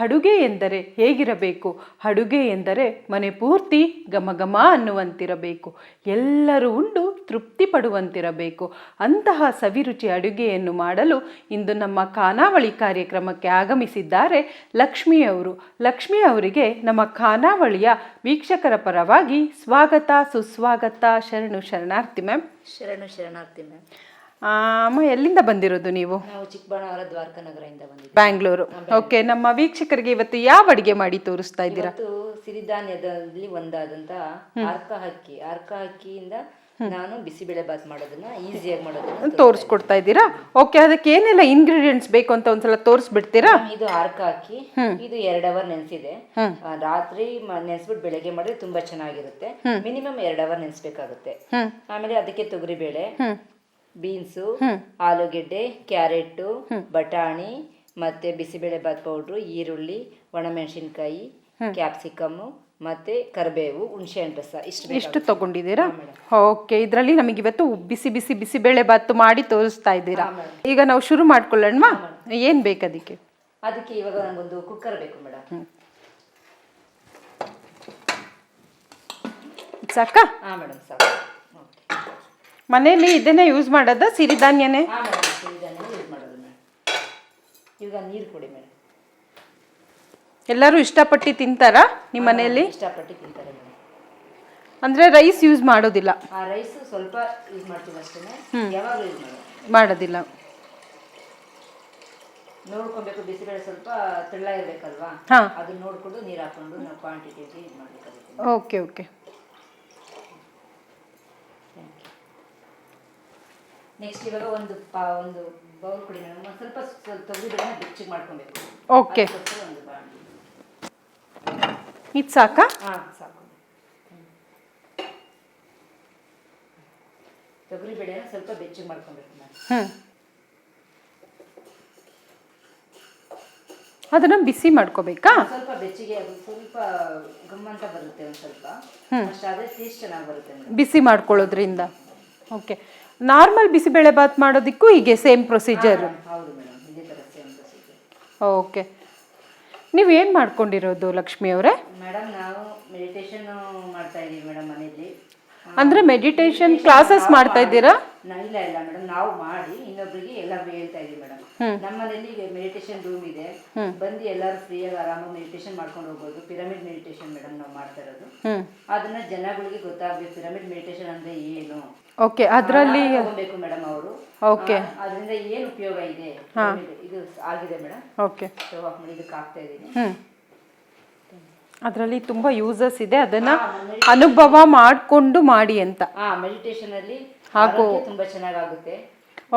ಅಡುಗೆ ಎಂದರೆ ಹೇಗಿರಬೇಕು? ಅಡುಗೆ ಎಂದರೆ ಮನೆ ಪೂರ್ತಿ ಗಮಗಮ ಅನ್ನುವಂತಿರಬೇಕು. ಎಲ್ಲರೂ ಉಂಡು ತೃಪ್ತಿ ಪಡುವಂತಿರಬೇಕು ಅಂತಹ ಸವಿರುಚಿ ಅಡುಗೆಯನ್ನು ಮಾಡಲು ಇಂದು ನಮ್ಮ ಖಾನಾವಳಿ ಕಾರ್ಯಕ್ರಮಕ್ಕೆ ಆಗಮಿಸಿದ್ದಾರೆ ಲಕ್ಷ್ಮಿಯವರು. ಲಕ್ಷ್ಮಿ ಅವರಿಗೆ ನಮ್ಮ ಖಾನಾವಳಿಯ ವೀಕ್ಷಕರ ಪರವಾಗಿ ಸ್ವಾಗತ, ಸುಸ್ವಾಗತ, ಶರಣು ಶರಣಾರ್ಥಿ ಮ್ಯಾಮ್. ಶರಣು ಶರಣಾರ್ಥಿ ಮ್ಯಾಮ್. ಅಮ್ಮ ಎಲ್ಲಿಂದ ಬಂದಿರೋದು ನೀವು? ನಾವು ಚಿಕ್ಕಬಳ್ಳಾಪುರ ದ್ವಾರಕಾ ನಗರದಿಂದ ಬಂದಿದ್ದೀವಿ. ಬ್ಯಾಂಗ್ಳೂರು. ಓಕೆ ನಮ್ಮ ವೀಕ್ಷಕರಿಗೆ ಇವತ್ತು ಯಾವ ಅಡಿಗೆ ಮಾಡಿ ತೋರಿಸ್ತಾ ಇದ್ದೀರಾ? ಇವತ್ತು ಸಿರಿಧಾನ್ಯದಲ್ಲಿ ಒಂದಾದಂತ ಅರ್ಕ ಹಕ್ಕಿ ಅರ್ಕ ಹಕ್ಕಿಯಿಂದ ನಾನು ಬಿಸಿಬೇಳೆ ಬಾತ್ ಮಾಡೋದನ್ನ ಈಸಿಯಾಗಿ ಮಾಡೋದನ್ನ ತೋರಿಸ್ಕೊಡ್ತಾ ಇದ್ದೀರಾ? ಓಕೆ ಅದಕ್ಕೆ ಏನೆಲ್ಲ ಇಂಗ್ರೀಡಿಯೆಂಟ್ಸ್ ಬೇಕು ಅಂತ ಒಂದ್ಸಲ ತೋರಿಸ್ಬಿಡ್ತೀರಾ? ಇದು ಅರ್ಕ ಹಾಕಿ ಇದು ಎರಡ್ ಅವರ್ ನೆನೆಸಿದೆ. ರಾತ್ರಿ ನೆನೆಸ್ಬಿಟ್ಟು ನೆನ್ಸ್ಬಿಟ್ಟು ಬೆಳಗ್ಗೆ ಮಾಡಿದ್ರೆ ತುಂಬಾ ಚೆನ್ನಾಗಿರುತ್ತೆ. ಮಿನಿಮಮ್ ಎರಡ್ ಅವರ್ ನೆನೆಸ್ಬೇಕಾಗುತ್ತೆ. ಆಮೇಲೆ ಅದಕ್ಕೆ ತೊಗರಿಬೇಳೆ. ಬೀನ್ಸು ಆಲೂಗೆಡ್ಡೆ ಕ್ಯಾರೆಟ್ ಬಟಾಣಿ ಮತ್ತೆ ಬಿಸಿಬೇಳೆ ಬಾತ್ ಪೌಡ್ರು ಈರುಳ್ಳಿ ಒಣಮೆಣಸಿನ್ಕಾಯಿ ಕ್ಯಾಪ್ಸಿಕಮ್ ಮತ್ತೆ ಕರಿಬೇವು ಹುಣಸೆಹಣ್ಣು ರಸ. ಇಷ್ಟು ಇಷ್ಟು ತಗೊಂಡಿದ್ದೀರಾ? ಓಕೆ ಇದರಲ್ಲಿ ನಮಗೆ ಇವತ್ತು ಬಿಸಿ ಬಿಸಿ ಬಿಸಿಬೇಳೆ ಬಾತು ಮಾಡಿ ತೋರಿಸ್ತಾ ಇದ್ದೀರಾ? ಈಗ ನಾವು ಶುರು ಮಾಡ್ಕೊಳ್ಳೋಣ ಏನು ಬೇಕು ಅದಕ್ಕೆ? ಅದಕ್ಕೆ ಇವಾಗ ನಂಗೊಂದು ಕುಕ್ಕರ್ ಬೇಕು ಮೇಡಮ್. ಸಾಕಾ? ಹಾಂ ಮೇಡಮ್ ಸಾಕು. ಮನೆಯಲ್ಲಿ ಇದನ್ನೇ ಯೂಸ್ ಮಾಡೋದ? ಸಿರಿಧಾನ್ಯನೇ ಹಾ ಮೇಡಮ್ ಸಿರಿಧಾನ್ಯ ಯೂಸ್ ಮಾಡೋದು ಮೇಡಮ್. ಇವಾಗ ನೀರು ಕೊಡಿ ಮೇಡಮ್. ಎಲ್ಲರೂ ಇಷ್ಟಪಟ್ಟು ತಿಂತಾರಾ ನಿಮ್ಮ ಮನೆಯಲ್ಲಿ? ಇಷ್ಟಪಟ್ಟು ತಿಂತಾರೆ ಮೇಡಮ್. ಅಂದ್ರೆ ರೈಸ್ ಯೂಸ್ ಮಾಡೋದಿಲ್ಲ? ಆ ರೈಸ್ ಸ್ವಲ್ಪ ಯೂಸ್ ಮಾಡ್ತೀವಿ ಅಷ್ಟೇ ಯಾವಾಗಲೂ ಯೂಸ್ ಮಾಡೋದು. ಮಾಡೋದಿಲ್ಲ. ನೋಡ್ಕೊಬೇಕು ಬಿಸಿಬೇಳೆ ಸ್ವಲ್ಪ ತೆಳ್ಳ ಇರಬೇಕಲ್ವಾ ಹಾ. ಅದನ್ನ ನೋಡಿಕೊಂಡು ನೀರು ಹಾಕೊಂಡು ನಾವು ಕ್ವಾಂಟಿಟಿ ಇದು ಮಾಡಬೇಕಾಗುತ್ತೆ. ಓಕೆ ಓಕೆ ನೆಕ್ಸ್ಟ್ ಇವಾಗ ಒಂದು ಪಾ ಒಂದು ಬೌಲ್ ಕೊಡಿ ಮೇಡಮ್ ಒಂದು ಸ್ವಲ್ಪ ಸ್ವಲ್ಪ ತೊಗರಿಬೇಳೆನ ಬೆಚ್ಚಗೆ ಮಾಡ್ಕೊಬೇಕು. ಓಕೆ ಅದಕ್ಕೋಸ್ಕರ ಒಂದು ಬಾಣಲಿ. ಇದು ಸಾಕಾ? ಹಾಂ ಸಾಕು. ತೊಗರಿ ಬೇಳೆನ ಸ್ವಲ್ಪ ಬೆಚ್ಚಗೆ ಮಾಡ್ಕೊಬೇಕು ಮ್ಯಾಮ್ ಹ್ಞೂ ಅದನ್ನ ಬಿಸಿ ಮಾಡ್ಕೋಬೇಕಾ? ಸ್ವಲ್ಪ ಬೆಚ್ಚಿಗೆ ಅದು ಸ್ವಲ್ಪ ಗಮ್ಮಂತ ಬರುತ್ತೆ ಒಂದು ಸ್ವಲ್ಪ. ಅಷ್ಟಾದ್ರೆ ಅದೇ ಟೇಸ್ಟ್ ಚೆನ್ನಾಗಿ ಬರುತ್ತೆ ಮೇಡಮ್ ಬಿಸಿ ಮಾಡ್ಕೊಳ್ಳೋದ್ರಿಂದ. ಓಕೆ ನಾರ್ಮಲ್ ಬಿಸಿಬೇಳೆ ಬಾತ್ ಮಾಡೋದಕ್ಕೂ ಹೀಗೆ ಸೇಮ್ ಪ್ರೊಸೀಜರ್ ಹೌದು ಮೇಡಮ್ ಇದೇ ಥರ ಸೇಮ್ ಪ್ರೊಸೀಜರ್ ಓಕೆ ನೀವು ಏನು ಮಾಡ್ಕೊಂಡಿರೋದು ಲಕ್ಷ್ಮಿ ಅವರೇ? ಮೇಡಮ್ ನಾವು ಮೆಡಿಟೇಷನ್ ಮಾಡ್ತಾ ಇದ್ದೀವಿ ಮೇಡಮ್ ಮನೆಯಲ್ಲಿ. ಅಂದ್ರೆ ಮೆಡಿಟೇಷನ್ ಕ್ಲಾಸಸ್ ಮಾಡ್ತಾ ಇದ್ದೀರಾ? ನಾ- ಇಲ್ಲ ಇಲ್ಲ ಮೇಡಮ್ ನಾವು ಮಾಡಿ ಇನ್ನೊಬ್ರಿಗೆ ಎಲ್ಲರಿಗೂ ಹೇಳ್ತಾ ಇದ್ದೀವಿ ಮೇಡಮ್ ನಮ್ಮ ಮನೆಯಲ್ಲಿ ಮೆಡಿಟೇಷನ್ ರೂಮ್ ಇದೆ. ಬಂದು ಎಲ್ಲರೂ ಫ್ರೀಯಾಗಿ ಆರಾಮಾಗಿ ಮೆಡಿಟೇಷನ್ ಮಾಡ್ಕೊಂಡು ಹೋಗ್ಬೋದು. ಪಿರಮಿಡ್ ಮೆಡಿಟೇಷನ್ ಮೇಡಮ್ ನಾವು ಮಾಡ್ತಾ ಇರೋದು. ಅದನ್ನ ಜನಗಳಿಗೆ ಗೊತ್ತಾಗಬೇಕು. ಪಿರಮಿಡ್ ಮೆಡಿಟೇಷನ್ ಅಂದ್ರೆ ಏನು? ಓಕೆ ಅದರಲ್ಲಿ ತಗೋಬೇಕು ಮೇಡಮ್ ಅವರು. ಓಕೆ ಅದರಿಂದ ಏನು ಉಪಯೋಗ ಇದೆ? ಇದು ಆಗಿದೆ ಮೇಡಮ್. ಓಕೆ ಇದಕ್ಕೆ ಹಾಕ್ತಾ ಇದ್ದೀನಿ. ಅದರಲ್ಲಿ ತುಂಬಾ ಯೂಸಸ್ ಇದೆ ಅದನ್ನ ಅನುಭವ ಮಾಡಿಕೊಂಡು ಮಾಡಿ ಅಂತ. ಹಾ ಮೆಡಿಟೇಷನ್ ಅಲ್ಲಿ ಆರೋಗ್ಯ ತುಂಬಾ ಚೆನ್ನಾಗಾಗುತ್ತೆ.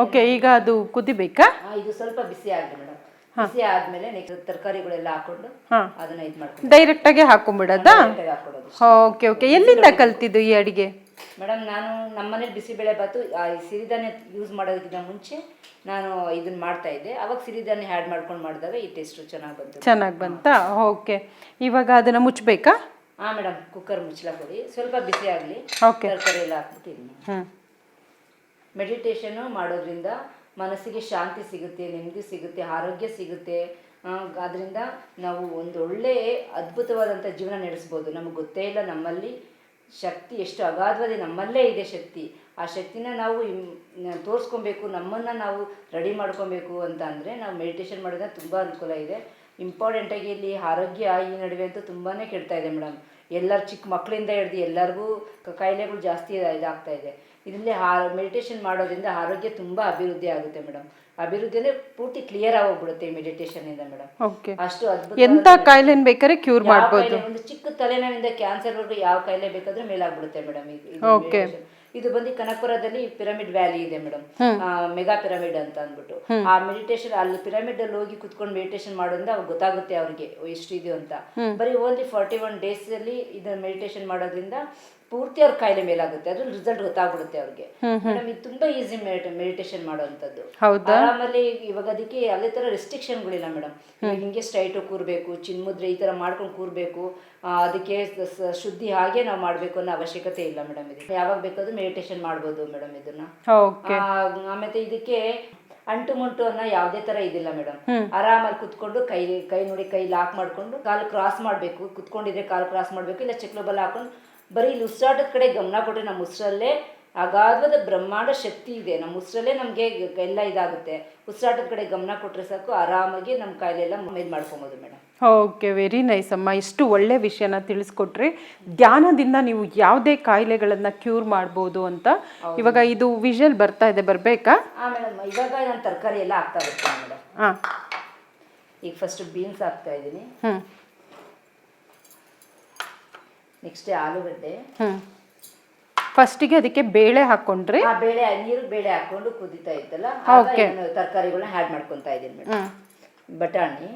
ಓಕೆ ಈಗ ಅದು ಕುದಿಬೇಕಾ? ಇದು ಸ್ವಲ್ಪ ಬಿಸಿ ಆಗಿದೆ ಮೇಡಮ್. ಬಿಸಿ ಆದ್ಮೇಲೆ ನೆಕ್ಸ್ಟ್ ತರಕಾರಿಗಳೆಲ್ಲ ಹಾಕೊಂಡು ಹಾ. ಅದನ್ನ ಇದು ಮಾಡ್ಕೊಂಡು ಡೈರೆಕ್ಟಾಗೆ ಹಾಕೊಂಬಿಡೋದಾ? ಕೈಗೆ ಓಕೆ ಓಕೆ ಎಲ್ಲಿಂದ ಕಲ್ತಿದ್ದು ಈ ಅಡಿಗೆ? ಮೇಡಮ್ ನಾನು ನಮ್ಮ ಮನೇಲಿ ಬಿಸಿಬೇಳೆ ಬಾತು ಸಿರಿಧಾನ್ಯ ಯೂಸ್ ಮಾಡೋದಕ್ಕಿಂತ ಮುಂಚೆ ನಾನು ಇದನ್ನ ಮಾಡ್ತಾ ಇದ್ದೆ. ಅವಾಗ ಸಿರಿಧಾನ್ಯ ಆ್ಯಡ್ ಮಾಡ್ಕೊಂಡು ಮಾಡಿದಾಗ ಈ ಟೇಸ್ಟ್ ಚೆನ್ನಾಗಿ ಬಂತು. ಚೆನ್ನಾಗಿ ಬಂತಾ? ಓಕೆ. ಇವಾಗ ಅದನ್ನ ಮುಚ್ಚಬೇಕಾ ಹಾಂ ಮೇಡಮ್ ಕುಕ್ಕರ್ ಮುಚ್ಚಲ ಕೊಡಿ. ಸ್ವಲ್ಪ ಬಿಸಿ ಆಗಲಿ. ಓಕೆ. ತರಕಾರಿ ಎಲ್ಲ ಹಾಕ್ಬಿಟ್ಟು ಹ್ಞೂ ಮೆಡಿಟೇಷನು ಮೆಡಿಟೇಷನ್ನು ಮಾಡೋದ್ರಿಂದ ಮನಸ್ಸಿಗೆ ಶಾಂತಿ ಸಿಗುತ್ತೆ ನೆಮ್ಮದಿ ಸಿಗುತ್ತೆ ಆರೋಗ್ಯ ಸಿಗುತ್ತೆ. ಅದರಿಂದ ನಾವು ಒಂದು ಒಳ್ಳೆ ಅದ್ಭುತವಾದಂಥ ಜೀವನ ನಡೆಸ್ಬೋದು. ನಮಗೆ ಗೊತ್ತೇ ಇಲ್ಲ ನಮ್ಮಲ್ಲಿ ಶಕ್ತಿ ಎಷ್ಟು ಅಗಾಧವಾದ ನಮ್ಮಲ್ಲೇ ಇದೆ ಶಕ್ತಿ. ಆ ಶಕ್ತಿನ ನಾವು ತೋರಿಸ್ಕೊಬೇಕು, ನಮ್ಮನ್ನು ನಾವು ರೆಡಿ ಮಾಡ್ಕೊಬೇಕು ಅಂತ ಅಂದರೆ ನಾವು ಮೆಡಿಟೇಷನ್ ಮಾಡೋದ್ರಿಂದ ತುಂಬ ಅನುಕೂಲ ಇದೆ. ಇಂಪಾರ್ಟೆಂಟಾಗಿ ಇಲ್ಲಿ ಆರೋಗ್ಯ ಈ ನಡುವೆ ಅಂತೂ ತುಂಬಾ ಕೆಡ್ತಾ ಇದೆ ಮೇಡಮ್ ಎಲ್ಲರೂ ಚಿಕ್ಕ ಮಕ್ಕಳಿಂದ ಹಿಡ್ದು ಎಲ್ಲರಿಗೂ ಕಾಯಿಲೆಗಳು ಜಾಸ್ತಿ ಇದ- ಇದಾಗ್ತಾ ಇದೆ. ಇದರಲ್ಲಿ ಆ ಮೆಡಿಟೇಷನ್ ಮಾಡೋದ್ರಿಂದ ಆರೋಗ್ಯ ತುಂಬ ಅಭಿವೃದ್ಧಿ ಆಗುತ್ತೆ ಮೇಡಮ್ ಅಭಿವೃದ್ಧಿ ಅಂದರೆ ಪೂರ್ತಿ ಕ್ಲಿಯರ್ ಆಗೋಗ್ಬಿಡುತ್ತೆ ಮೆಡಿಟೇಷನ್ ಇಂದ ಮೇಡಮ್ ಅಷ್ಟು ಅದ್ಭುತ ಎಂತ ಕಾಯಿಲೆ ಬೇಕಾದ್ರೆ ಕ್ಯೂರ್ ಮಾಡಬಹುದು ಒಂದು ಚಿಕ್ಕ ತಲೆನೋವಿಂದ ಕ್ಯಾನ್ಸರ್ ವರ್ಗು ಯಾವ ಕಾಯಿಲೆ ಬೇಕಾದ್ರೂ ಮೇಲಾಗ್ಬಿಡುತ್ತೆ ಮೇಡಮ್ Okay. ಇದು ಬಂದು ಕನಕಪುರದಲ್ಲಿ ಪಿರಮಿಡ್ ವ್ಯಾಲಿ ಇದೆ ಮೇಡಮ್ ಮೆಗಾ ಪಿರಮಿಡ್ ಅಂತ ಅಂದ್ಬಿಟ್ಟು. ಆ ಮೆಡಿಟೇಷನ್ ಅಲ್ಲಿ ಪಿರಮಿಡ್ ಅಲ್ಲಿ ಹೋಗಿ ಕುತ್ಕೊಂಡು ಮೆಡಿಟೇಷನ್ ಮಾಡೋದ್ರಿಂದ ಅವ್ರಿಗೆ ಗೊತ್ತಾಗುತ್ತೆ ಅವ್ರಿಗೆ ಎಷ್ಟು ಇದು ಅಂತ ಬರೀ ಓನ್ಲಿ ಫಾರ್ಟಿ ಒನ್ ಡೇಸ್ ಅಲ್ಲಿ ಇದನ್ನ ಮೆಡಿಟೇಷನ್ ಮಾಡೋದ್ರಿಂದ ಪೂರ್ತಿ ಅವ್ರ ಕಾಯಿಲೆ ಮೇಲಾಗುತ್ತೆ. ಅದ್ರ ರಿಸಲ್ಟ್ ಗೊತ್ತಾಗ್ಬಿಡುತ್ತೆ ಅವ್ರಿಗೆ. ಮೇಡಮ್ ಇದು ತುಂಬಾ ಈಸಿ ಮೆಡಿಟೇಷನ್ ಮಾಡುವಂತದ್ದು ಆರಾಮಲ್ಲಿ ಇವಾಗ ಅದಕ್ಕೆ ಯಾವುದೇ ತರ ರೆಸ್ಟ್ರಿಕ್ಷನ್ಗಳಿಲ್ಲ ಮೇಡಮ್. ಹಿಂಗೆ ಸ್ಟ್ರೈಟ್ ಕೂರ್ಬೇಕು ಚಿನ್ಮುದ್ರೆ ಈ ತರ ಮಾಡ್ಕೊಂಡು ಕೂರ್ಬೇಕು ಅದಕ್ಕೆ ಶುದ್ಧಿ ಹಾಗೆ ನಾವು ಮಾಡ್ಬೇಕು ಅನ್ನೋ ಅವಶ್ಯಕತೆ ಇಲ್ಲ ಮೇಡಮ್ ಇದು ಯಾವಾಗ ಬೇಕಾದ್ರೂ ಮೆಡಿಟೇಷನ್ ಮಾಡ್ಬೋದು ಮೇಡಮ್ ಇದನ್ನ. ಆಮೇಲೆ ಇದಕ್ಕೆ ಅಂಟು ಮುಂಟು ಅನ್ನ ಯಾವ್ದೇ ತರ ಇದಿಲ್ಲ ಮೇಡಮ್. ಆರಾಮಾಗಿ ಕುತ್ಕೊಂಡು ಕೈ ಕೈ ನೋಡಿ ಕೈ ಲಾಕ್ ಮಾಡ್ಕೊಂಡು ಕಾಲು ಕ್ರಾಸ್ ಮಾಡ್ಬೇಕು. ಕುತ್ಕೊಂಡಿದ್ರೆ ಕಾಲು ಕ್ರಾಸ್ ಮಾಡ್ಬೇಕು ಇಲ್ಲ ಚಕ್ಲ ಬಲ ಹಾಕೊಂಡು ಬರೀ ಇಲ್ಲಿ ಉಸಿರಾಟದ ಕಡೆ ಗಮನ ಕೊಟ್ಟರೆ ನಮ್ಮ ಉಸಿರಲ್ಲೇ ಅಗಾಧವಾದ ಬ್ರಹ್ಮಾಂಡ ಶಕ್ತಿ ಇದೆ. ನಮ್ಮ ಉಸಿರಲ್ಲೇ ನಮಗೆ ಎಲ್ಲ ಇದಾಗುತ್ತೆ. ಉಸಿರಾಟದ ಕಡೆ ಗಮನ ಕೊಟ್ಟರೆ ಸಾಕು ಆರಾಮಾಗಿ ನಮ್ಮ ಕಾಯಿಲೆ ಎಲ್ಲ ಇದು ಮಾಡ್ಕೊಬೋದು ಮೇಡಮ್. ಓಕೆ ವೆರಿ ನೈಸ್ ಅಮ್ಮ. ಇಷ್ಟು ಒಳ್ಳೆ ವಿಷಯನ ತಿಳಿಸ್ಕೊಟ್ರಿ. ಧ್ಯಾನದಿಂದ ನೀವು ಯಾವುದೇ ಕಾಯಿಲೆಗಳನ್ನ ಕ್ಯೂರ್ ಮಾಡ್ಬೋದು ಅಂತ. ಇವಾಗ ಇದು ವಿಷಲ್ ಬರ್ತಾ ಇದೆ ಬರಬೇಕಾ? ಮೇಡಮ್ ಇವಾಗ ನಾನು ತರಕಾರಿ ಎಲ್ಲ ಹಾಕ್ತಾ ಬರ್ತೀನಿ ಮೇಡಮ್. ಹಾಂ ಈಗ ಫಸ್ಟ್ ಬೀನ್ಸ್ ಹಾಕ್ತಾ ಇದ್ದೀನಿ. ಹ್ಞೂ ನೆಕ್ಸ್ಟ್ ಆಲೂಗಡ್ಡೆ. ಫಸ್ಟಿಗೆ ಅದಕ್ಕೆ ಬೇಳೆ ಹಾಕೊಂಡ್ರಿ ಆ ಬೇಳೆ ನೀರು ಬೇಳೆ ಹಾಕೊಂಡು ಕುದಿತಾ ಇತ್ತಲ್ಲ ಓಕೆ ತರಕಾರಿಗಳನ್ನ ಹ್ಯಾಡ್ ಮಾಡ್ಕೊತಾ ಇದ್ದೀನಿ ಮೇಡಮ್ ಬಟಾಣಿ.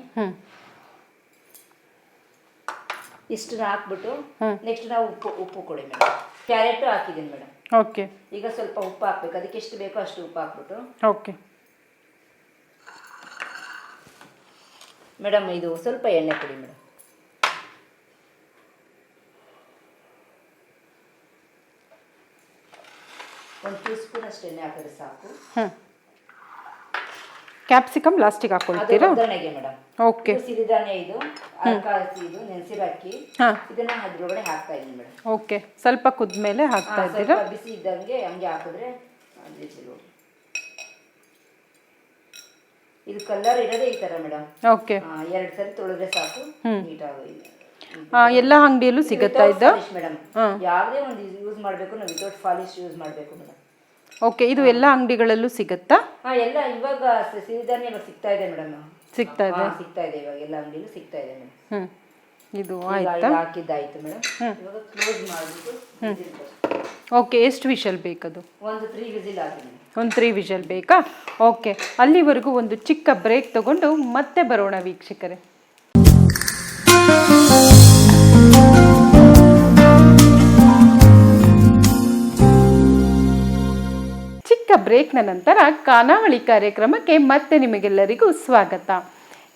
ಇಷ್ಟನ್ನ ಹಾಕ್ಬಿಟ್ಟು ನೆಕ್ಸ್ಟ್ ನಾವು ಉಪ್ಪು ಉಪ್ಪು ಕೊಡಿ ಮೇಡಮ್. ಕ್ಯಾರೆಟ್ ಹಾಕಿದ್ದೀನಿ ಮೇಡಮ್. ಓಕೆ ಈಗ ಸ್ವಲ್ಪ ಉಪ್ಪು ಹಾಕ್ಬೇಕು. ಅದಕ್ಕೆ ಎಷ್ಟು ಬೇಕೋ ಅಷ್ಟು ಉಪ್ಪು ಹಾಕ್ಬಿಟ್ಟು. ಓಕೆ ಮೇಡಮ್ ಇದು ಸ್ವಲ್ಪ ಎಣ್ಣೆ ಕೊಡಿ ಮೇಡಮ್. ಒಂದು ಟೀ ಸ್ಪೂನ್ ಅಷ್ಟು ಎಣ್ಣೆ ಹಾಕಿದ್ರೆ ಸಾಕು. ಹ್ಞೂ ಕ್ಯಾಪ್ಸಿಕಮ್ ಲಾಸ್ಟಿಗೆ ಹಾಕೊಳ್ತೀರಾ? ಒಗ್ಗರಣೆಗೆ ಮೇಡಮ್. ಓಕೆ ಸಿರಿಧಾನ್ಯ ಇದು ಅಲಕಾಸಿ ಇದು ನೆನೆಸಿರಾಕಿ. ಹಾಂ. ಇದನ್ನ ಅದ್ರೊಳಗಡೆ ಹಾಕ್ತಾ ಇದ್ದೀನಿ ಮೇಡಮ್. ಓಕೆ ಸ್ವಲ್ಪ ಕುದ್ಮೇಲೆ ಹಾಕ್ತಾ ಇದ್ದೀರಾ? ಸ್ವಲ್ಪ ಬಿಸಿ ಇದ್ದಂಗೆ ಹಂಗೆ ಹಾಕಿದ್ರೆ ಬಿಸಿಲು ಇದು ಕಲರ್ ಇರೋದೇ ಈ ತರ ಮೇಡಮ್. ಓಕೆ ಎರಡು ಸರಿ ತೊಳೆದ್ರೆ ಸಾಕು. ನೀಟಾಗಿ ಎಲ್ಲ ಅಂಗಡಿಯಲ್ಲೂ ಸಿಗುತ್ತಾ ಇದ್ದ ಮೇಡಮ್. ಯಾವುದೇ ಒಂದು ಯೂಸ್ ಮಾಡಬೇಕು ನಾವು ವಿತೌಟ್ ಫಾಲಿಶ್ ಯೂಸ್ ಮಾಡಬೇಕು ಮೇಡಮ್. ಓಕೆ ಇದು ಎಲ್ಲ ಅಂಗಡಿಗಳಲ್ಲೂ ಸಿಗುತ್ತಾ? ಹಾ ಎಲ್ಲ ಇವಾಗ ಸ- ಸಿರಿಧಾನ್ಯ ಇವಾಗ ಸಿಗ್ತಾ ಇದೆ ಮೇಡಮ್. ಸಿಗ್ತಾ ಇದೆ? ಸಿಗ್ತಾ ಇದೆ ಇವಾಗ ಎಲ್ಲ ಅಂಗಡಿಲೂ ಸಿಗ್ತಾ ಇದೆ ಮೇಡಮ್. ಇದು ಆಯ್ತಾ? ಹಾಕಿದ್ದಾಯ್ತು ಮೇಡಮ್. ಇವಾಗ ಕ್ಲೋಸ್ ಮಾಡಿಬಿಟ್ಟು ಓಕೆ ಎಷ್ಟು ವಿಷಲ್ ಬೇಕದು? ಒಂದು ತ್ರೀ ವಿಸಿಲ್ ಆಗಿ ಮೇಡಮ್. ಒಂದು ತ್ರೀ ವಿಷಲ್ ಬೇಕಾ? ಓಕೆ ಅಲ್ಲಿವರೆಗೂ ಒಂದು ಚಿಕ್ಕ ಬ್ರೇಕ್ ತಗೊಂಡು ಮತ್ತೆ ಬರೋಣ ವೀಕ್ಷಕರೇ. ಬ್ರೇಕ್ನ ನಂತರ ಖಾನಾವಳಿ ಕಾರ್ಯಕ್ರಮಕ್ಕೆ ಮತ್ತೆ ನಿಮಗೆಲ್ಲರಿಗೂ ಸ್ವಾಗತ.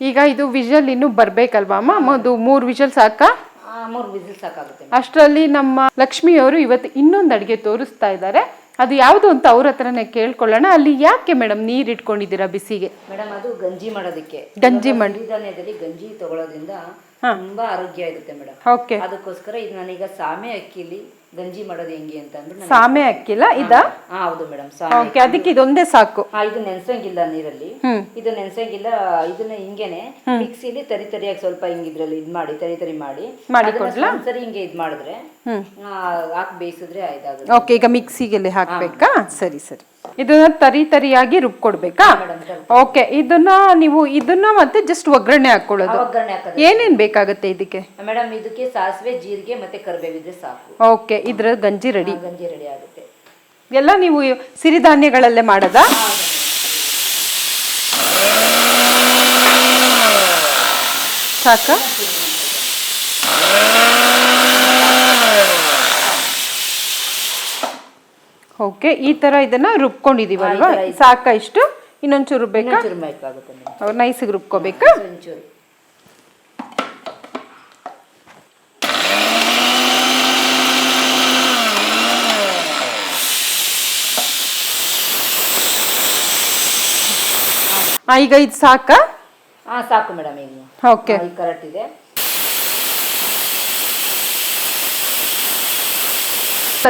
ಈಗ ಇದು ವಿಷಲ್ ಇನ್ನೂ ಬರಬೇಕಲ್ವಾ ಅಮ್ಮ? ಅದು ಮೂರು ವಿಷಲ್ ಸಾಕಾ? ಮೂರು ವಿಸಿಲ್ ಸಾಕಾಗುತ್ತೆ. ಅಷ್ಟರಲ್ಲಿ ನಮ್ಮ ಲಕ್ಷ್ಮಿಯವರು ಇವತ್ತು ಇನ್ನೊಂದು ಅಡುಗೆ ತೋರಿಸ್ತಾ ಇದ್ದಾರೆ. ಅದು ಯಾವುದು ಅಂತ ಅವ್ರ ಹತ್ರನೇ ಕೇಳ್ಕೊಳ್ಳೋಣ. ಅಲ್ಲಿ ಯಾಕೆ ಮೇಡಮ್ ನೀರು ಇಟ್ಕೊಂಡಿದ್ದೀರಾ ಬಿಸಿಗೆ? ಮೇಡಮ್ ಅದು ಗಂಜಿ ಮಾಡೋದಕ್ಕೆ. ಗಂಜಿ ಮಾಡಿ ಗಂಜಿ ತಗೊಳ್ಳೋದ್ರಿಂದ ತುಂಬಾ ಆರೋಗ್ಯ ಇರುತ್ತೆ ಮೇಡಮ್ ಓಕೆ ಅದಕ್ಕೋಸ್ಕರ ಇದು ನಾನೀಗ ಸಾಮೆ ಅಕ್ಕಿಲಿ ಗಂಜಿ ಮಾಡೋದು ಹೆಂಗೆ ಅಂತ ಅಂದ್ರೆ ಸಾಮೆ ಅಕ್ಕಿಲ್ಲ ಇದ? ಹೌದು ಮೇಡಮ್ ಸಾಮೆ ಅದಕ್ಕೆ ಇದೊಂದೇ ಸಾಕು. ಇದು ನೆನ್ಸಂಗಿಲ್ಲ ನೀರಲ್ಲಿ. ಇದು ನೆನ್ಸಂಗಿಲ್ಲ ಇದನ್ನ ಹಿಂಗೇನೆ ಮಿಕ್ಸಿಲಿ ತರಿ ತರಿಯಾಗಿ ಸ್ವಲ್ಪ ಹಿಂಗ್ ಇದ್ರಲ್ಲಿ ಇದ್ ಮಾಡಿ ತರಿ ತರಿ ಮಾಡಿ. ಮಾಡಿ ಸರಿ ಹಿಂಗೆ ಇದ್ ಮಾಡಿದ್ರೆ ಹಾಕ್ ಬೇಯಿಸಿದ್ರೆ ಇದಾಗುತ್ತೆ. ಓಕೆ ಈಗ ಮಿಕ್ಸಿಗೆ ಹಾಕ್ಬೇಕಾ? ಸರಿ ಸರಿ. ಇದನ್ನ ತರಿ ತರಿಯಾಗಿ ರುಬ್ಕೊಡ್ಬೇಕಾ? ಓಕೆ ಇದನ್ನ ನೀವು ಇದನ್ನ ಮತ್ತೆ ಜಸ್ಟ್ ಒಗ್ಗರಣೆ ಹಾಕೊಳ್ಳೋದು. ಒಗ್ಗರಣೆ ಹಾಕೋದು. ಏನೇನ್ ಬೇಕಾಗುತ್ತೆ ಇದಕ್ಕೆ? ಮೇಡಮ್ ಇದಕ್ಕೆ ಸಾಸಿವೆ ಜೀರಿಗೆ ಮತ್ತೆ ಕರಿಬೇವಿದ್ರೆ ಸಾಕು. ಓಕೆ ಇದ್ರ ಗಂಜಿ ರೆಡಿ ಗಂಜಿ ರೆಡಿ ಆಗುತ್ತೆ. ಎಲ್ಲ ನೀವು ಸಿರಿಧಾನ್ಯಗಳಲ್ಲೇ ಮಾಡದ? ಸಾಕಾ? ಓಕೆ ಈ ತರ ಇದನ್ನ ರುಬ್ಕೊಂಡಿದೀವಲ್ವಾ? ಸಾಕ ಇಷ್ಟು ಇನ್ನೊಂಚೂರು ಬೇಕಾ ಮೇಡಮ್ ನೈಸಿಗೆ ರುಬ್ಕೋಬೇಕಾ? ಈಗ ಇದು ಸಾಕಾ? ಸಾಕು ಮೇಡಮ್ ಓಕೆ. ಕರೆಕ್ಟ್ ಇದೆ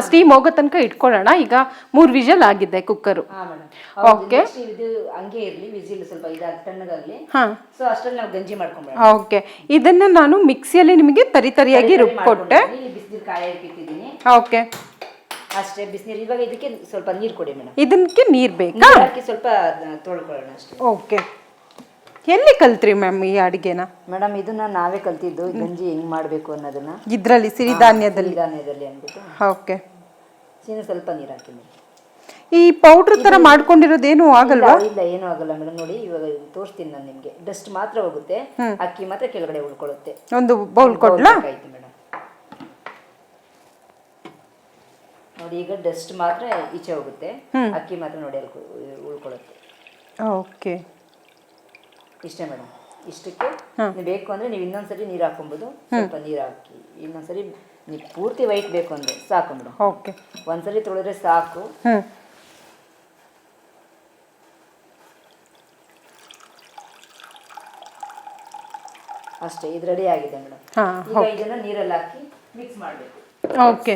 ಸ್ಟೀಮ್ ಮೋಗ ತನಕ ಇಟ್ಕೊಳ್ಳೋಣ. ಈಗ ಮೂರು ವಿಜಲ್ ಆಗಿದೆ ಕುಕ್ಕರು. Okay. ಇದು ಹಂಗೆ ಇರ್ಲಿ ವಿಸಿಲ್ ಸ್ವಲ್ಪ ಇದಾಗ ತಣ್ಣಗಾಗಲಿ. ಹಾ. ಸೊ ಅಷ್ಟ್ರಲ್ಲಿ ನಾವು ಗಂಜಿ ಮಾಡ್ಕೊಂಡ್ಬಿಡೋಣ ಓಕೆ ಇದನ್ನ ನಾನು ಮಿಕ್ಸಿಯಲ್ಲಿ ನಿಮಗೆ ತರಿ ತರಿಯಾಗಿ ರುಬ್ಕೊಟ್ಟೆ. ಬಿಸಿನೀರು ಕಾಯಿ ಇಟ್ಟಿದ್ದೀನಿ. ಓಕೆ ಅಷ್ಟೇ ಬಿಸಿನೀರು. ಇವಾಗ ಇದಕ್ಕೆ ಸ್ವಲ್ಪ ನೀರು ಕೊಡಿ ಮೇಡಮ್ ಇದಕ್ಕೆ ನೀರು ಬೇಕಾ? ಸ್ವಲ್ಪ ತೊಳ್ಕೊಳ್ಳೋಣ ಅಷ್ಟೇ. ಓಕೆ ಎಲ್ಲಿ ಕಲ್ತ್ರಿ ಮ್ಯಾಮ್ ಈ ಅಡಿಗೆನ? ಮೇಡಮ್ ಇದನ್ನ ನಾವೇ ಕಲ್ತಿದ್ದು ಈ ಗಂಜಿ ಹೆಂಗ್ ಮಾಡಬೇಕು ಅನ್ನೋದನ್ನ? ಇದರಲ್ಲಿ ಸಿರಿಧಾನ್ಯದಲ್ಲಿ. ಸಿರಿಧಾನ್ಯದಲ್ಲಿ ಅಂದ್ಬಿಟ್ಟು. ಓಕೆ. ಸೀನ ಸ್ವಲ್ಪ ನೀರು ಹಾಕಿ ಈ ಪೌಡ್ರ್ ಥರ ಮಾಡ್ಕೊಂಡಿರೋದೇನು ಆಗಲ್ವಾ? ಇಲ್ಲ ಏನೂ ಆಗಲ್ಲ ಮೇಡಮ್. ನೋಡಿ ಇವಾಗ ತೋರಿಸ್ತೀನಿ ನಾನು ನಿಮಗೆ. ಡಸ್ಟ್ ಮಾತ್ರ ಹೋಗುತ್ತೆ ಅಕ್ಕಿ ಮಾತ್ರ ಕೆಳಗಡೆ ಉಳ್ಕೊಳ್ಳುತ್ತೆ. ಒಂದು ಬೌಲ್ ಕೊಡ್ಲಾ? ಆಯ್ತು ಮೇಡಮ್. ನೋಡಿ ಈಗ ಡಸ್ಟ್ ಮಾತ್ರ ಈಚೆ ಹೋಗುತ್ತೆ. ಅಕ್ಕಿ ಮಾತ್ರ ನೋಡಿ ಅಲ್ಲಿ ಉಳ್ಕೊಳ್ಳುತ್ತೆ. ಓಕೆ. ಇಷ್ಟೇ ಮೇಡಮ್. ಇಷ್ಟಕ್ಕೆ ನೀವು ಬೇಕು ಅಂದರೆ ನೀವು ಇನ್ನೊಂದ್ಸರಿ ನೀರು ಹಾಕೊಬೋದು. ಸ್ವಲ್ಪ ನೀರು ಹಾಕಿ. ಇನ್ನೊಂದ್ಸರಿ ನೀವು ಪೂರ್ತಿ ವೈಟ್ ಬೇಕು ಅಂದರೆ ಸಾಕು ಮೇಡಮ್. ಓಕೆ. ಒಂದ್ಸರಿ ತೊಳೆದ್ರೆ ಸಾಕು. ಅಷ್ಟೇ ಇದು ರೆಡಿ ಆಗಿದೆ ಮೇಡಮ್. ಈಗ ಇದನ್ನ ನೀರಲ್ಲಿ ಹಾಕಿ ಮಿಕ್ಸ್ ಮಾಡಬೇಕು. ಓಕೆ.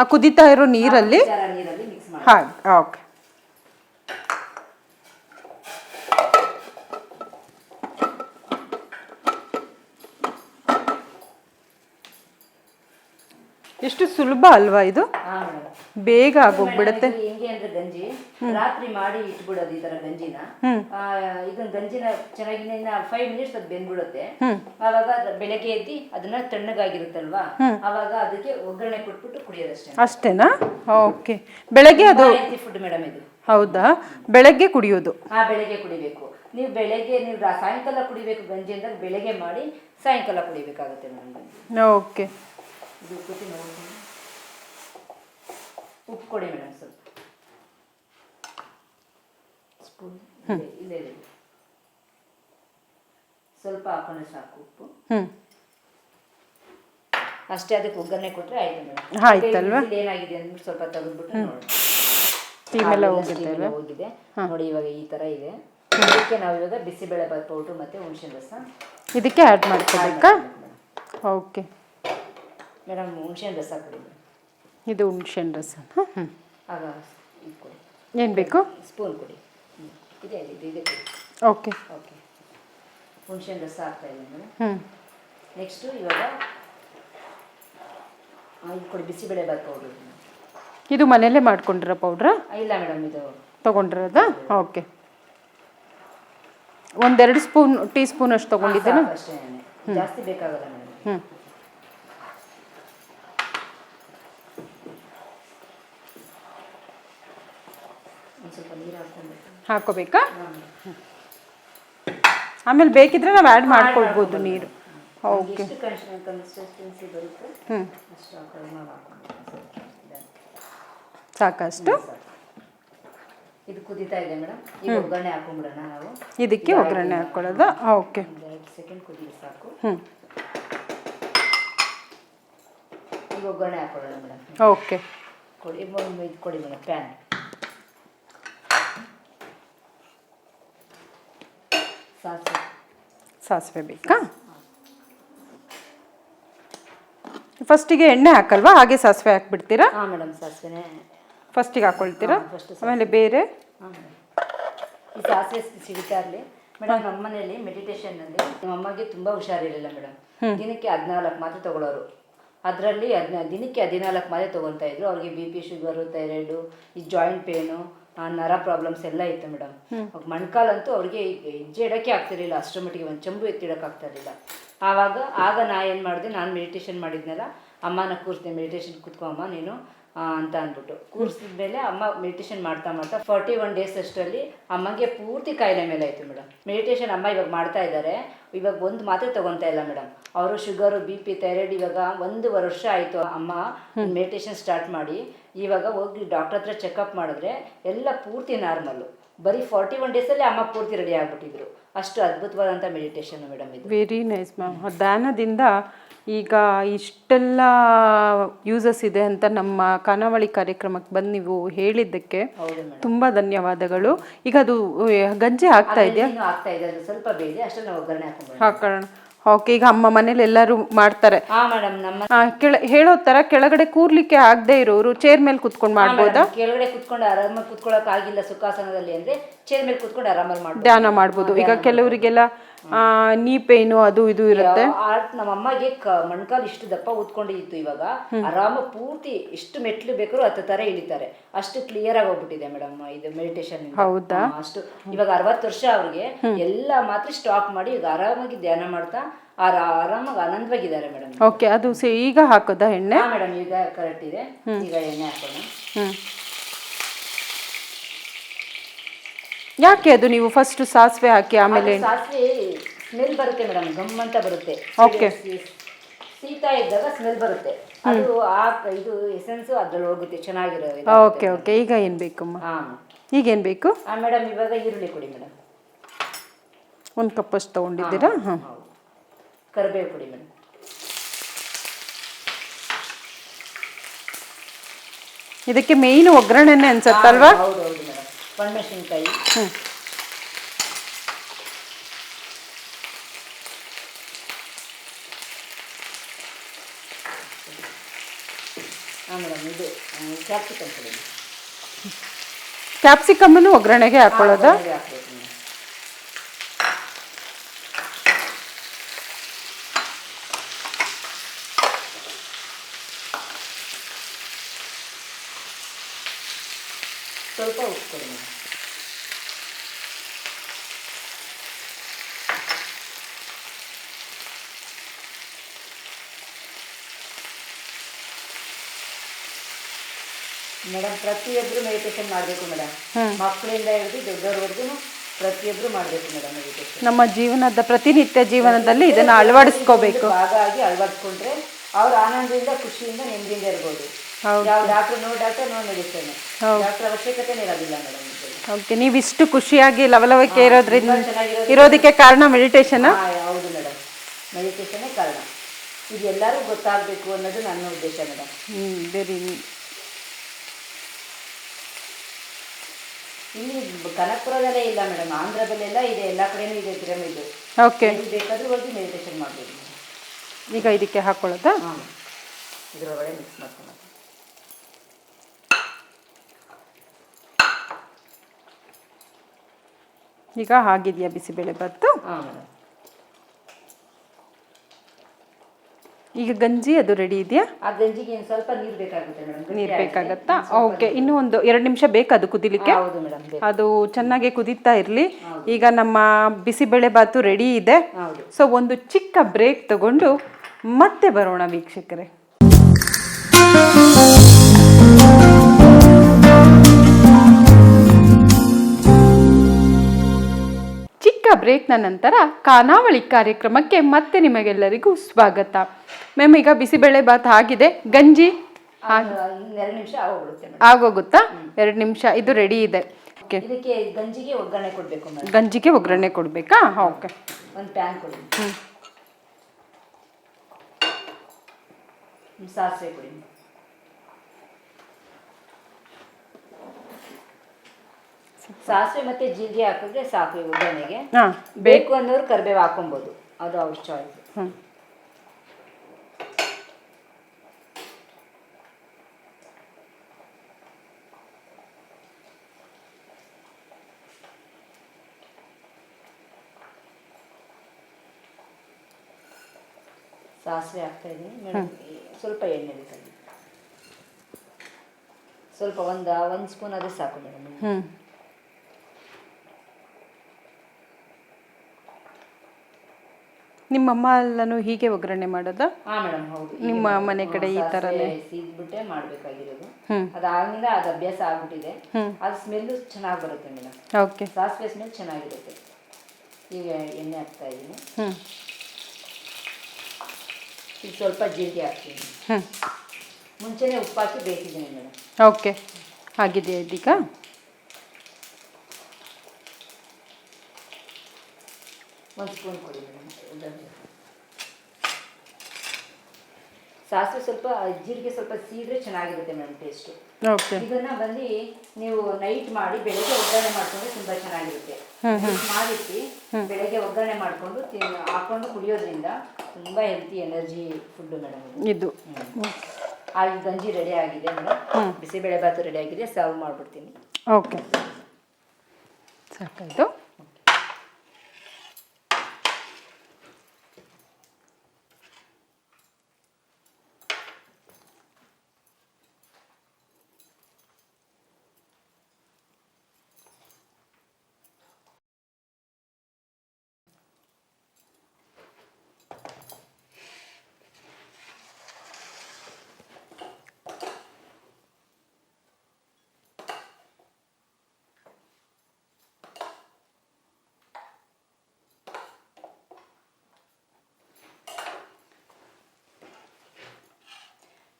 ಆ ಕುದಿತಾ ಇರೋ ನೀರಲ್ಲಿ ನೀರಲ್ಲಿ ಮಿಕ್ಸ್ ಮಾಡಿ ಓಕೆ. ಎಷ್ಟು ಸುಲಭ ಅಲ್ವಾ ಇದು? ಹಾ ಬೇಗ ಆಗೋಗ್ಬಿಡತ್ತೆ. ಹೆಂಗೆ ಅಂದ್ರೆ ಗಂಜಿ ರಾತ್ರಿ ಮಾಡಿ ಇಟ್ಬಿಡೋದು ಈ ತರ ಗಂಜಿನ. ಇದನ್ನ ಗಂಜಿನ ಚೆನ್ನಾಗಿ ಫೈವ್ ಮಿನಿಟ್ಸ್ ಅದು ಬೆಂದ್ಬಿಡುತ್ತೆ. ಅವಾಗ ಬೆಳಗ್ಗೆ ಎದ್ದಿ ಅದನ್ನ ತಣ್ಣಗಾಗಿರುತ್ತಲ್ವಾ? ಅವಾಗ ಅದಕ್ಕೆ ಒಗ್ಗರಣೆ ಕೊಟ್ಬಿಟ್ಟು ಕುಡಿಯೋದಷ್ಟೇ ಅಷ್ಟೇನಾ? ಓಕೆ. ಬೆಳಗ್ಗೆ ಅದು ಫುಡ್ ಮೇಡಮ್ ಇದು. ಹೌದಾ? ಬೆಳಗ್ಗೆ ಕುಡಿಯೋದು. ಆ ಬೆಳಗ್ಗೆ ಕುಡಿಬೇಕು. ನೀವು ಬೆಳಗ್ಗೆ ನೀವು ಸಾಯಂಕಾಲ ಕುಡಿಬೇಕು ಗಂಜಿ ಅಂದ್ರೆ ಬೆಳಗ್ಗೆ ಮಾಡಿ ಸಾಯಂಕಾಲ ಕುಡಿಬೇಕಾಗುತ್ತೆ ಮೇಡಮ್ ಓಕೆ. ಇದು ಉಪ್ಪು ನೋಡಿ ಉಪ್ಪು ಕೊಡಿ ಮೇಡಮ್ ಸ್ವಲ್ಪ. ಸ್ಪೂನ್. ಇಲ್ಲೇ ಇದೆ. ಸ್ವಲ್ಪ ಹಾಕೊಂಡ್ರೆ ಸಾಕು ಉಪ್ಪು. ಅಷ್ಟೇ ಅದಕ್ಕೆ ಒಗ್ಗರಣೆ ಕೊಟ್ಟರೆ ಆಯ್ತು ಮೇಡಮ್. ಆಯ್ತಲ್ವಾ? ಏನಾಗಿದೆ ಅಂದ್ಬಿಟ್ಟು ಸ್ವಲ್ಪ ತೆಗೆದ್ಬಿಟ್ಟು ನೋಡಿ ಸ್ಟೀಮ್ ಎಲ್ಲ ಎಲ್ಲ ಹೋಗಿದೆ. ನೋಡಿ ಇವಾಗ ಈ ಥರ ಇದೆ. ಇದಕ್ಕೆ ನಾವು ಇವಾಗ ಬಿಸಿಬೇಳೆ ಬಾತ್ ಪೌಡ್ರು ಮತ್ತೆ ಹುಣಸೆ ರಸ. ಇದಕ್ಕೆ ಆ್ಯಡ್ ಮಾಡ್ಕೋಬೇಕಾ? ಓಕೆ ಮೇಡಮ್ ಹುಣಸೆ ರಸ ಕೊಡಿ ಇದು ಹುಣ್ಸೆಹಣ್ಣು ರಸ. ಹ್ಞೂ ಆಗ ಇದು ಕೊಡಿ. ಏನು ಬೇಕು? ಸ್ಪೂನ್ ಕುಡಿ. ಇದೆ ಇದೆ ಇದೆ ಕೊಡಿ ಓಕೆ. ಓಕೆ. ಹುಣಸೆ ರಸ ಹಾಕ್ತಾ ಇದೆ ಮೇಡಮ್. ಹ್ಞೂ ನೆಕ್ಸ್ಟು ಇವಾಗ ಇದು ಕೊಡಿ ಬಿಸಿಬೇಳೆ ಬಾತ್ ಪೌಡ್ರು ಇದು ಮನೆಯಲ್ಲೇ ಮಾಡ್ಕೊಂಡಿರೋ ಪೌಡ್ರಾ ಇಲ್ಲ ಮೇಡಮ್ ಇದು ತೊಗೊಂಡಿರೋದಾ? ಓಕೆ. ಒಂದೆರಡು ಸ್ಪೂನ್ ಟೀ ಸ್ಪೂನ್ ಅಷ್ಟು ತೊಗೊಂಡಿದ್ದೇನೆ ಜಾಸ್ತಿ ಬೇಕಾಗಲ್ಲ ಮೇಡಮ್. ಹ್ಞೂ ಒಂದು ಸ್ವಲ್ಪ ನೀರು ಹಾಕ್ಕೊಂಡು ಹಾಕೋಬೇಕಾ ಆಮೇಲೆ ಬೇಕಿದ್ರೆ ನಾವು ಆ್ಯಡ್ ಮಾಡ್ಕೊಳ್ಬೋದು ನೀರು. ಓಕೆ ಎಷ್ಟು ಕನ್ಸಿಸ್ಟೆನ್ಸಿ ಬರುತ್ತೆ. ಹ್ಞೂ ಅಷ್ಟು ಹಾಕೊಂಡು ಸಾಕಷ್ಟು. ಇದು ಕುದೀತಾ ಇದೆ ಮೇಡಮ್. ಈಗ ಒಗ್ಗರಣೆ ಹಾಕೊಂಡ್ಬಿಡೋಣ ನಾವು. ಇದಕ್ಕೆ ಒಗ್ಗರಣೆ ಹಾಕೊಳ್ಳೋದು? ಓಕೆ ಎರಡು ಸೆಕೆಂಡ್ ಕುದಿ ಸಾಕು. ಹ್ಞೂ ಈಗ ಒಗ್ಗರಣೆ ಹಾಕೊಳ್ಳೋಣ ಮೇಡಮ್. ಓಕೆ ಕೊಡಿ ಇದು ಕೊಡಿ ಮೇಡಮ್ ಪ್ಯಾನ್ ಸಾಸಿವೆ ಸಾಸಿವೆ ಬೇಕಾ ಫಸ್ಟಿಗೆ ಎಣ್ಣೆ ಹಾಕಲ್ವಾ? ಹಾಗೆ ಸಾಸಿವೆ ಹಾಕ್ಬಿಡ್ತೀರಾ? ಹಾಂ ಮೇಡಮ್ ಸಾಸಿವೆ ಫಸ್ಟಿಗೆ ಹಾಕ್ಕೊಳ್ತೀರಾ ಫಸ್ಟ್ ಆಮೇಲೆ ಬೇರೆ? ಹಾಂ ಈ ಸಾಸಿವೆ ಸಿಡಿತಾ ಇರಲಿ. ಮೇಡಮ್ ನಮ್ಮ ಮನೆಯಲ್ಲಿ ಮೆಡಿಟೇಷನ್ನಲ್ಲಿ ನಮ್ಮ ಅಮ್ಮಗೆ ತುಂಬ ಹುಷಾರಿರಲಿಲ್ಲ ಮೇಡಮ್ ದಿನಕ್ಕೆ ಹದಿನಾಲ್ಕು ಮಾತ್ರೆ ತಗೊಳ್ಳೋರು ಅದರಲ್ಲಿ ಹದಿನ ದಿನಕ್ಕೆ ಹದಿನಾಲ್ಕು ಮಾತ್ರೆ ತಗೊಳ್ತಾ ಇದ್ರು. ಅವ್ರಿಗೆ ಬಿ ಪಿ ಶುಗರು ಥೈರಾಯ್ಡು ಈ ಜಾಯಿಂಟ್ ಪೇನು ನರ ಪ್ರಾಬ್ಲಮ್ಸ್ ಎಲ್ಲ ಇತ್ತು ಮೇಡಮ್ ಮಣ್ಕಾಲಂತೂ ಅವ್ರಿಗೆ ಹೆಜ್ಜೆ ಇಡಕ್ಕೆ ಆಗ್ತಿರ್ಲಿಲ್ಲ ಅಷ್ಟರ ಮಟ್ಟಿಗೆ ಒಂದು ಚಂಬು ಎತ್ತಿಡಕ್ಕೆ ಆಗ್ತಾ ಇರಲಿಲ್ಲ ಆವಾಗ ಆಗ ನಾ ಏನು ಮಾಡಿದೆ ನಾನು ಮೆಡಿಟೇಷನ್ ಮಾಡಿದ್ನಲ್ಲ ಅಮ್ಮನ ಕೂರಿಸಿದೆ ಮೆಡಿಟೇಷನ್ ಕೂತ್ಕೊ ಅಮ್ಮ ನೀನು ಅಂತ ಅಂದ್ಬಿಟ್ಟು. ಕೂರಿಸಿದ ಮೇಲೆ ಅಮ್ಮ ಮೆಡಿಟೇಷನ್ ಮಾಡ್ತಾ ಮಾಡ್ತಾ ಫಾರ್ಟಿ ಒನ್ ಡೇಸ್ ಅಷ್ಟರಲ್ಲಿ ಅಮ್ಮಗೆ ಪೂರ್ತಿ ಕಾಯಿಲೆ ಮೇಲೆ ಆಯಿತು ಮೇಡಮ್ ಮೆಡಿಟೇಷನ್ ಅಮ್ಮ ಇವಾಗ ಮಾಡ್ತಾ ಇದ್ದಾರೆ ಇವಾಗ ಒಂದು ಮಾತ್ರೆ ತಗೊತಾ ಇಲ್ಲ ಮೇಡಮ್ ಅವರು ಶುಗರು ಬಿ ಪಿ ಥೈರಾಯ್ಡ್ ಇವಾಗ ಒಂದು ವರ್ಷ ಆಯಿತು ಅಮ್ಮ ಮೆಡಿಟೇಷನ್ ಸ್ಟಾರ್ಟ್ ಮಾಡಿ. ಇವಾಗ ಹೋಗಿ ಡಾಕ್ಟರ್ ಹತ್ರ ಚೆಕಪ್ ಮಾಡಿದ್ರೆ ಎಲ್ಲ ಪೂರ್ತಿ ನಾರ್ಮಲ್ಲು ಬರೀ ಫಾರ್ಟಿ ಒನ್ ಡೇಸಲ್ಲಿ ಅಮ್ಮ ಪೂರ್ತಿ ರೆಡಿ ಆಗಿಬಿಟ್ಟಿದ್ರು. ಅಷ್ಟು ಅದ್ಭುತವಾದಂಥ ಮೆಡಿಟೇಷನ್ ಮೇಡಮ್ ಇದು. ವೆರಿ ನೈಸ್ ಮ್ಯಾಮ್ ಧ್ಯಾನದಿಂದ ಈಗ ಇಷ್ಟೆಲ್ಲ ಯೂಸಸ್ ಇದೆ ಅಂತ ನಮ್ಮ ಖಾನಾವಳಿ ಕಾರ್ಯಕ್ರಮಕ್ಕೆ ಬಂದು ನೀವು ಹೇಳಿದ್ದಕ್ಕೆ ತುಂಬ ಧನ್ಯವಾದಗಳು. ಈಗ ಅದು ಗಂಜಿ ಆಗ್ತಾ ಇದೆಯಾ? ಆಗ್ತಾ ಇದೆ ಅದು ಸ್ವಲ್ಪ ಬೇಯಿದೆ ಅಷ್ಟೇ ನಾವು ಒಗ್ಗರಣೆ ಹಾಕೋಣ. ಓಕೆ ಈಗ ಅಮ್ಮ ಮನೇಲಿ ಎಲ್ಲರೂ ಮಾಡ್ತಾರೆ. ಹಾ ಮೇಡಮ್ ನಮ್ಮ ಆ, ಕೆಳ ಹೇಳೋ ತರ ಕೆಳಗಡೆ ಕೂರ್ಲಿಕ್ಕೆ ಆಗದೆ ಇರೋರು ಚೇರ್ ಮೇಲೆ ಕುತ್ಕೊಂಡು ಮಾಡ್ಬೋದಾ? ಕೆಳಗಡೆ ಕುತ್ಕೊಂಡು ಆರಾಮಾಗಿ ಕುತ್ಕೊಳಕ್ ಆಗಿಲ್ಲ ಸುಖಾಸನದಲ್ಲಿ ಅಂದ್ರೆ ಚೇರ್ ಮೇಲೆ ಕುತ್ಕೊಂಡು ಆರಾಮಾಗಿ ಮಾಡ್ಬೋದು. ಧ್ಯಾನ ಮಾಡ್ಬೋದು. ಈಗ ಕೆಲವರಿಗೆಲ್ಲ ನೀ ಪೇನು ಅದು ಇದು ಇರುತ್ತೆ. ಆ- ನಮ್ಮ ಅಮ್ಮಗೆ ಮಣ್ಕಾಲ್ ಇಷ್ಟು ದಪ್ಪ ಉತ್ಕೊಂಡಿತ್ತು ಇವಾಗ. ಆರಾಮ ಪೂರ್ತಿ ಎಷ್ಟು ಮೆಟ್ಲು ಬೇಕಾದ್ರೂ ಹತ್ತು ತರ ಇಳಿತಾರೆ. ಅಷ್ಟು ಕ್ಲಿಯರ್ ಆಗಿ ಹೋಗ್ಬಿಟ್ಟಿದೆ ಮೇಡಮ್ ಇದು ಮೆಡಿಟೇಷನ್ ಹೌದಾ? ಅಷ್ಟು. ಇವಾಗ ಅರವತ್ತು ವರ್ಷ ಅವ್ರಿಗೆ. ಎಲ್ಲ ಮಾತ್ರ ಸ್ಟಾಪ್ ಮಾಡಿ ಈಗ ಆರಾಮಾಗಿ ಧ್ಯಾನ ಮಾಡ್ತಾ ಆರ- ಆರಾಮಾಗಿ ಆನಂದವಾಗಿದ್ದಾರೆ ಮೇಡಮ್. ಓಕೆ ಅದು ಈಗ ಹಾಕೋದಾ ಎಣ್ಣೆ? ಮೇಡಮ್ ಈಗ ಕರೆಕ್ಟ್ ಇದೆ. ಈಗ ಎಣ್ಣೆ ಹಾಕೋಣ ಹ್ಞೂ ಯಾಕೆ ಅದು ನೀವು ಫಸ್ಟ್ ಸಾಸಿವೆ ಹಾಕಿ ಆಮೇಲೆ ಅದು ಸಾಸಿವೆ ಸ್ಮೆಲ್ ಬರುತ್ತೆ ಮೇಡಮ್ ಗಮ್ ಅಂತ ಬರುತ್ತೆ. Okay. ಶೀತ ಇದ್ದಾಗ ಸ್ಮೆಲ್ ಬರುತ್ತೆ. ಅದು ಆ ಇದು ಎಸೆನ್ಸ್ ಅದ್ರಲ್ಲಿ ಹೋಗುತ್ತೆ ಚೆನ್ನಾಗಿರೋ ಓಕೆ ಓಕೆ ಈಗ ಏನು ಬೇಕಮ್ಮ? ಹಾಂ. ಈಗೇನು ಬೇಕು? ಮೇಡಮ್ ಇವಾಗ ಈರುಳ್ಳಿ ಕೊಡಿ ಮೇಡಮ್ ಒಂದು ಕಪ್ಪಷ್ಟು ತೊಗೊಂಡಿದ್ದೀರಾ? ಹಾಂ ಹೌದು. ಕರಿಬೇವು ಕೊಡಿ ಮೇಡಮ್ ಇದಕ್ಕೆ ಮೇಯ್ನ್ ಒಗ್ಗರಣೆನೆ ಅನ್ಸತ್ತಲ್ವಾ? ಹೌದು ಹೌದು ಮೇಡಮ್ ಒಣಮೆಣಸಿನ್ಕಾಯಿ ಹ್ಞೂ ಕ್ಯಾಪ್ಸಿಕಮ್ ಒಗ್ಗರಣೆಗೆ ಹಾಕೊಳ್ಳೋದು? ಪ್ರತಿಯೊಬ್ಬರು ಮೆಡಿಟೇಷನ್ ಮಾಡಬೇಕು ಮೇಡಮ್. ಮಕ್ಕಳಿಂದ ಹಿಡಿದು ದೊಡ್ಡವರವರೆಗೂ ಪ್ರತಿಯೊಬ್ಬರು ಮಾಡಬೇಕು ಮೇಡಮ್ ಮೆಡಿಟೇಷನ್ ನಮ್ಮ ಜೀವನದ ಪ್ರತಿನಿತ್ಯ ಜೀವನದಲ್ಲಿ ಇದನ್ನು ಅಳವಡಿಸ್ಕೋಬೇಕು. ಹಾಗಾಗಿ ಅಳವಡಿಸ್ಕೊಂಡ್ರೆ ಅವ್ರ ಆನಂದದಿಂದ ಖುಷಿಯಿಂದ ನೆಮ್ಮದಿಯಿಂದ ಇರ್ಬೋದು. ಹೌದು. ಯಾವ doctor no doctor no medicine. Doctor ಅವಶ್ಯಕತೆನೇ ಇರೋದಿಲ್ಲ ಮೇಡಮ್ ಓಕೆ ನೀವಿಷ್ಟು ಖುಷಿಯಾಗಿ ಲವಲವಿಕೆ ಇರೋದ್ರಿಂದ. ಇರೋದಕ್ಕೆ ಕಾರಣ ಮೆಡಿಟೇಷನ್ ಹೌದು ಮೇಡಮ್ ಮೆಡಿಟೇಷನ್ನೇ ಕಾರಣ. ಇದು ಎಲ್ಲರೂ ಗೊತ್ತಾಗಬೇಕು ಅನ್ನೋದು ನನ್ನ ಉದ್ದೇಶ ಮೇಡಮ್ ವೆರಿ ಇಲ್ಲಿ ಕನಕಪುರದಲ್ಲೇ ಇಲ್ಲ ಮೇಡಮ್ ಆಂಧ್ರದಲ್ಲೆಲ್ಲ ಇದೆ ಎಲ್ಲ ಕಡೆನೂ ಇದೆ ಪಿರಮಿಡ್. ಓಕೆ ಎಲ್ಲಿ ಬೇಕಾದ್ರೂ ಹೋಗಿ ಮೆಡಿಟೇಷನ್ ಮಾಡ್ಬೋದು. ಈಗ ಇದಕ್ಕೆ ಹಾಕೊಳ್ಳೋದಾ? ಹಾಂ. ಇದರೊಳಗಡೆ ಮಿಕ್ಸ್ ಮಾಡ್ಕೊಳ್ಳೋದು. ಈಗ ಆಗಿದೆಯಾ ಬಿಸಿಬೇಳೆ ಭಾತು? ಹಾಂ ಮೇಡಮ್. ಈಗ ಗಂಜಿ ಅದು ರೆಡಿ ಇದೆಯಾ? ಆ ಗಂಜಿಗೆ ಏನು ಸ್ವಲ್ಪ ನೀರು ಬೇಕಾಗುತ್ತೆ ಮೇಡಮ್ ನೀರು ಬೇಕಾಗತ್ತಾ? ಓಕೆ ಇನ್ನೂ ಒಂದು ಎರಡು ನಿಮಿಷ ಬೇಕು ಅದು ಕುದಿಲಿಕ್ಕೆ? ಹೌದು ಮೇಡಮ್ ಅದು ಚೆನ್ನಾಗಿ ಕುದೀತಾ ಇರಲಿ. ಈಗ ನಮ್ಮ ಬಿಸಿಬೇಳೆ ಬಾತು ರೆಡಿ ಇದೆ. ಸೊ ಒಂದು ಚಿಕ್ಕ ಬ್ರೇಕ್ ತಗೊಂಡು ಮತ್ತೆ ಬರೋಣ ವೀಕ್ಷಕರೇ. ಬ್ರೇಕ್ನ ನಂತರ ಖಾನಾವಳಿ ಕಾರ್ಯಕ್ರಮಕ್ಕೆ ಮತ್ತೆ ನಿಮಗೆಲ್ಲರಿಗೂ ಸ್ವಾಗತ. ಮ್ಯಾಮ್ ಈಗ ಬಿಸಿಬೇಳೆ ಬಾತ್ ಆಗಿದೆ. ಗಂಜಿ? ನಿಮಿಷ ಆಗೋಗುತ್ತಾ ಎರಡು ನಿಮಿಷ ಇದು ರೆಡಿ ಇದೆ. ಗಂಜಿಗೆ ಒಗ್ಗರಣೆ ಕೊಡಬೇಕು ಗಂಜಿಗೆ ಒಗ್ಗರಣೆ ಕೊಡಬೇಕಾ? ಓಕೆ ಒಂದು ಪ್ಯಾನ್ ಕೊಡಿ. ಸಾಸಿವೆ ಕೊಡಿ ಸಾಸಿವೆ ಮತ್ತೆ ಜೀರಿಗೆ ಹಾಕಿದ್ರೆ ಸಾಕು ಒಗ್ಗರಣೆಗೆ ಹಾಂ ಬೇಕು. ಅನ್ನೋರು ಕರಿಬೇವು ಹಾಕೊಬೋದು ಅದು ಅವ್ರ ಚಾಯ್ಸ್ ಹ್ಞೂ ಸಾಸಿವೆ ಹಾಕ್ತಾ ಇದ್ದೀನಿ ಸ್ವಲ್ಪ ಎಣ್ಣೆ ಬೇಕಾಗಿ ಸ್ವಲ್ಪ ಒಂದು ಒಂದು ಸ್ಪೂನ್ ಅದೇ ಸಾಕು ಮೇಡಮ್ ನಿಮ್ಮಮ್ಮ ಎಲ್ಲನೂ ಹೀಗೆ ಒಗ್ಗರಣೆ ಮಾಡೋದಾ? ಹಾಂ ಮೇಡಮ್ ಹೌದು. ಹೀಗೆ ನಿಮ್ಮ ಮಾಡೋದು. ಮನೆ ಕಡೆ ಈ ತರ ಥರನೇ? ಸಾಸಿವೆ ಸೀದ್ಬಿಟ್ಟೆ ಮಾಡಬೇಕಾಗಿರೋದು. ಹ್ಞೂ ಅದಾಗಿಂದ ಅದು ಅಭ್ಯಾಸ ಆಗ್ಬಿಟ್ಟಿದೆ. ಹ್ಮ್. ಅದು ಸ್ಮೆಲ್ಲು ಚೆನ್ನಾಗಿ ಬರುತ್ತೆ ಮೇಡಮ್. ಓಕೆ. ಸಾಸಿವೆ ಸ್ಮೆಲ್ ಚೆನ್ನಾಗಿರುತ್ತೆ. ಈಗ ಎಣ್ಣೆ ಹಾಕ್ತಾ ಇದ್ದೀನಿ. ಹ್ಞೂ ಈಗ ಸ್ವಲ್ಪ ಜೀರಿಗೆ ಹಾಕ್ತೀನಿ. ಹ್ಞೂ ಮುಂಚೆನೇ ಉಪ್ಪು ಹಾಕಿ ಬೇಯಿಸಿದ್ದೀನಿ ಮೇಡಮ್. ಓಕೆ. ಆಗಿದೆಯಾ ಇದೀಗ? ಒಂದು ಸ್ಪೂನ್ ಕೊಡಿ ಮೇಡಮ್ ಸಾಸಿವೆ ಸ್ವಲ್ಪ ಜೀರಿಗೆ ಸ್ವಲ್ಪ ಸೀದ್ರೆ ಚೆನ್ನಾಗಿರುತ್ತೆ ಮೇಡಮ್ ಟೇಸ್ಟು ಇದನ್ನ ಬಂದು ನೀವು ನೈಟ್ ಮಾಡಿ ಬೆಳಗ್ಗೆ ಒಗ್ಗರಣೆ ಮಾಡ್ಕೊಂಡ್ರೆ ತುಂಬಾ ಚೆನ್ನಾಗಿರುತ್ತೆ. ಮಾಡಿಟ್ಟು ಬೆಳಗ್ಗೆ ಒಗ್ಗರಣೆ ಮಾಡ್ಕೊಂಡು ಹಾಕೊಂಡು ಕುಡಿಯೋದ್ರಿಂದ ತುಂಬಾ ಹೆಲ್ತಿ ಎನರ್ಜಿ ಫುಡ್ ಮೇಡಮ್ ಇದು. ಇದು. ಆ ಗಂಜಿ ರೆಡಿ ಆಗಿದೆ ಮೇಡಮ್ ಬಿಸಿಬೇಳೆ ಭಾತು ರೆಡಿ ಆಗಿದೆ ಸರ್ವ್ ಮಾಡ್ಬಿಡ್ತೀನಿ. ಓಕೆ ಸಾಕಾಯ್ತು.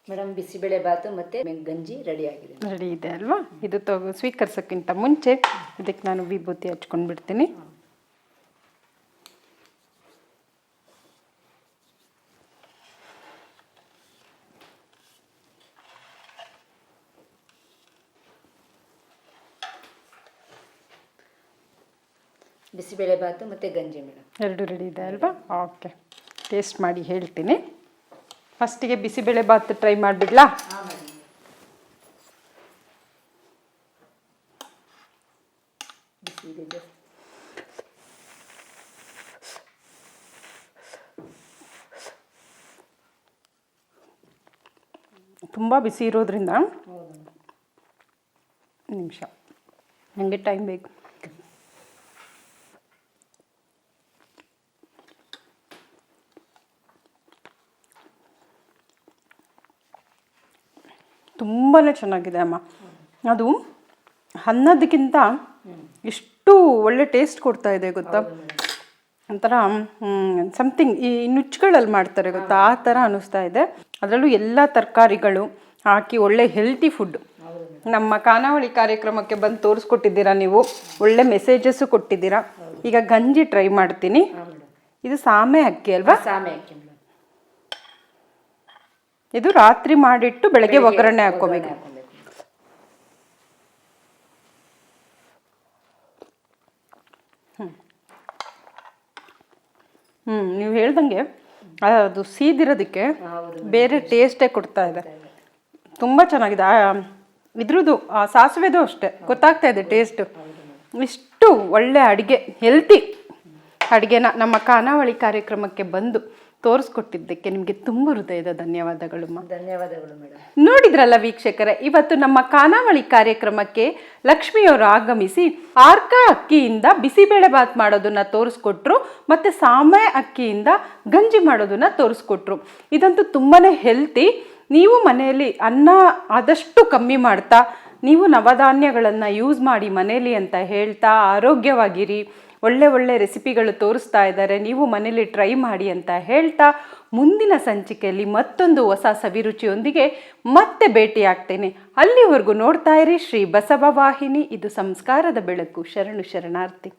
ಮೇಡಮ್ ಬಿಸಿಬೇಳೆ ಬಾತು ಮತ್ತೆ ಗಂಜಿ ರೆಡಿ ಆಗಿದೆ ರೆಡಿ ಇದೆ ಅಲ್ವಾ? ಇದು ತಗೋ ಸ್ವೀಕರಿಸೋಕ್ಕಿಂತ ಮುಂಚೆ ಇದಕ್ಕೆ ನಾನು ವಿಭೂತಿ ಹಚ್ಕೊಂಡು ಬಿಡ್ತೀನಿ ಬಿಸಿಬೇಳೆ ಬಾತು ಮತ್ತೆ ಗಂಜಿ ಮೇಡಮ್. ಎರಡು ರೆಡಿ ಇದೆ ಅಲ್ವಾ? ಓಕೆ. ಟೇಸ್ಟ್ ಮಾಡಿ ಹೇಳ್ತೀನಿ. ಫಸ್ಟಿಗೆ ಬಿಸಿಬೇಳೆ ಬಾತ್ ಟ್ರೈ ಮಾಡಿಬಿಡ್ಲಾ. ತುಂಬ ಬಿಸಿ ಇರೋದ್ರಿಂದ. ನಿಮಿಷ. ನನಗೆ ಟೈಮ್ ಬೇಕು. ತುಂಬಾ ಚೆನ್ನಾಗಿದೆ ಅಮ್ಮ. ಅದು ಅನ್ನದಕ್ಕಿಂತ ಎಷ್ಟು ಒಳ್ಳೆ ಟೇಸ್ಟ್ ಕೊಡ್ತಾ ಇದೆ ಗೊತ್ತಾ? ಒಂಥರ ಸಮಥಿಂಗ್ ಈ ನುಚ್ಚುಗಳಲ್ಲಿ ಮಾಡ್ತಾರೆ ಗೊತ್ತಾ? ಆ ಥರ ಅನ್ನಿಸ್ತಾ ಇದೆ. ಅದರಲ್ಲೂ ಎಲ್ಲ ತರಕಾರಿಗಳು ಹಾಕಿ ಒಳ್ಳೆ ಹೆಲ್ತಿ ಫುಡ್ ನಮ್ಮ ಖಾನಾವಳಿ ಕಾರ್ಯಕ್ರಮಕ್ಕೆ ಬಂದು ತೋರಿಸ್ಕೊಟ್ಟಿದ್ದೀರಾ ನೀವು? ಒಳ್ಳೆ ಮೆಸೇಜಸ್ಸು ಕೊಟ್ಟಿದ್ದೀರಾ? ಈಗ ಗಂಜಿ ಟ್ರೈ ಮಾಡ್ತೀನಿ. ಇದು ಸಾಮೆ ಅಕ್ಕಿ ಅಲ್ವಾ? ಸಾಮೆ ಮೇಡಮ್ ಇದು ರಾತ್ರಿ ಮಾಡಿಟ್ಟು ಬೆಳಗ್ಗೆ ಒಗ್ಗರಣೆ ಹಾಕೋಬೇಕು ಹ್ಮ್. ಹ್ಞೂ ನೀವು ಹೇಳ್ದಂಗೆ ಅದು ಸೀದಿರೋದಕ್ಕೆ ಬೇರೆ ಟೇಸ್ಟೇ ಕೊಡ್ತಾ ಇದೆ. ತುಂಬ ಚೆನ್ನಾಗಿದೆ. ಇದ್ರದ್ದು ಆ ಸಾಸಿವೆದು ಅಷ್ಟೇ. ಗೊತ್ತಾಗ್ತಾ ಇದೆ ಟೇಸ್ಟು. ಇಷ್ಟು ಒಳ್ಳೆ ಅಡುಗೆ ಹೆಲ್ತಿ ಅಡುಗೆನ ನಮ್ಮ ಖಾನಾವಳಿ ಕಾರ್ಯಕ್ರಮಕ್ಕೆ ಬಂದು ತೋರಿಸ್ಕೊಟ್ಟಿದ್ದಕ್ಕೆ ನಿಮಗೆ ತುಂಬ ಹೃದಯದ ಧನ್ಯವಾದಗಳು ಧನ್ಯವಾದಗಳು ಮೇಡಮ್. ನೋಡಿದ್ರಲ್ಲ ವೀಕ್ಷಕರೇ ಇವತ್ತು ನಮ್ಮ ಖಾನಾವಳಿ ಕಾರ್ಯಕ್ರಮಕ್ಕೆ ಲಕ್ಷ್ಮಿಯವರು ಆಗಮಿಸಿ ಆರ್ಕ ಅಕ್ಕಿಯಿಂದ ಬಿಸಿಬೇಳೆ ಬಾತ್ ಮಾಡೋದನ್ನ ತೋರಿಸ್ಕೊಟ್ರು ಮತ್ತೆ ಸಾಮೆ ಅಕ್ಕಿಯಿಂದ ಗಂಜಿ ಮಾಡೋದನ್ನ ತೋರಿಸ್ಕೊಟ್ರು. ಇದಂತೂ ತುಂಬಾನೇ ಹೆಲ್ತಿ. ನೀವು ಮನೆಯಲ್ಲಿ ಅನ್ನ ಆದಷ್ಟು ಕಮ್ಮಿ ಮಾಡ್ತಾ ನೀವು ನವಧಾನ್ಯಗಳನ್ನು ಯೂಸ್ ಮಾಡಿ ಮನೆಯಲ್ಲಿ ಅಂತ ಹೇಳ್ತಾ ಆರೋಗ್ಯವಾಗಿರಿ. ಒಳ್ಳೆ ಒಳ್ಳೆ ರೆಸಿಪಿಗಳು ತೋರಿಸ್ತಾ ಇದ್ದಾರೆ. ನೀವು ಮನೇಲಿ ಟ್ರೈ ಮಾಡಿ ಅಂತ ಹೇಳ್ತಾ ಮುಂದಿನ ಸಂಚಿಕೆಯಲ್ಲಿ ಮತ್ತೊಂದು ಹೊಸ ಸವಿರುಚಿಯೊಂದಿಗೆ ಮತ್ತೆ ಭೇಟಿ ಆಗ್ತೇನೆ ಅಲ್ಲಿವರೆಗೂ ನೋಡ್ತಾ ಇರಿ ಶ್ರೀ ಬಸವ ವಾಹಿನಿ. ಇದು ಸಂಸ್ಕಾರದ ಬೆಳಕು. ಶರಣು ಶರಣಾರ್ಥಿ.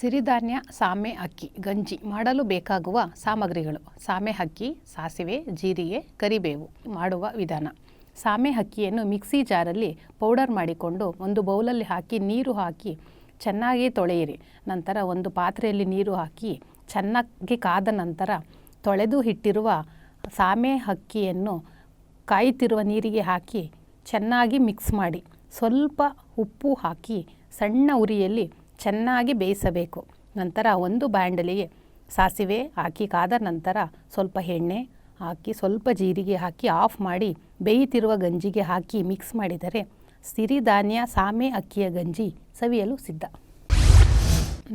ಸಿರಿಧಾನ್ಯ, ಸಾಮೆ, ಅಕ್ಕಿ, ಗಂಜಿ ಮಾಡಲು ಬೇಕಾಗುವ ಸಾಮಗ್ರಿಗಳು. ಸಾಮೆ, ಅಕ್ಕಿ, ಸಾಸಿವೆ, ಜೀರಿಗೆ, ಕರಿಬೇವು ಮಾಡುವ ವಿಧಾನ. ಸಾಮೆ, ಅಕ್ಕಿಯನ್ನು ಮಿಕ್ಸಿ ಜಾರಲ್ಲಿ ಪೌಡರ್ ಮಾಡಿಕೊಂಡು ಒಂದು ಬೌಲಲ್ಲಿ ಹಾಕಿ ನೀರು ಹಾಕಿ ಚೆನ್ನಾಗಿ ತೊಳೆಯಿರಿ. ನಂತರ ಒಂದು ಪಾತ್ರೆಯಲ್ಲಿ ನೀರು ಹಾಕಿ ಚೆನ್ನಾಗಿ ಕಾದ ನಂತರ ತೊಳೆದು ಇಟ್ಟಿರುವ ಸಾಮೆ ಅಕ್ಕಿಯನ್ನು ಕಾಯುತ್ತಿರುವ ನೀರಿಗೆ ಹಾಕಿ ಚೆನ್ನಾಗಿ ಮಿಕ್ಸ್ ಮಾಡಿ. ಸ್ವಲ್ಪ ಉಪ್ಪು ಹಾಕಿ ಸಣ್ಣ ಉರಿಯಲ್ಲಿ ಚೆನ್ನಾಗಿ ಬೇಯಿಸಬೇಕು. ನಂತರ ಒಂದು ಬ್ಯಾಂಡಲಿಗೆ ಸಾಸಿವೆ ಹಾಕಿ ಕಾದ ನಂತರ ಸ್ವಲ್ಪ ಎಣ್ಣೆ ಹಾಕಿ ಸ್ವಲ್ಪ ಜೀರಿಗೆ ಹಾಕಿ ಆಫ್ ಮಾಡಿ ಬೇಯುತ್ತಿರುವ ಗಂಜಿಗೆ ಹಾಕಿ ಮಿಕ್ಸ್ ಮಾಡಿದರೆ ಸಿರಿಧಾನ್ಯ ಸಾಮೆ ಅಕ್ಕಿಯ ಗಂಜಿ ಸವಿಯಲು ಸಿದ್ಧ.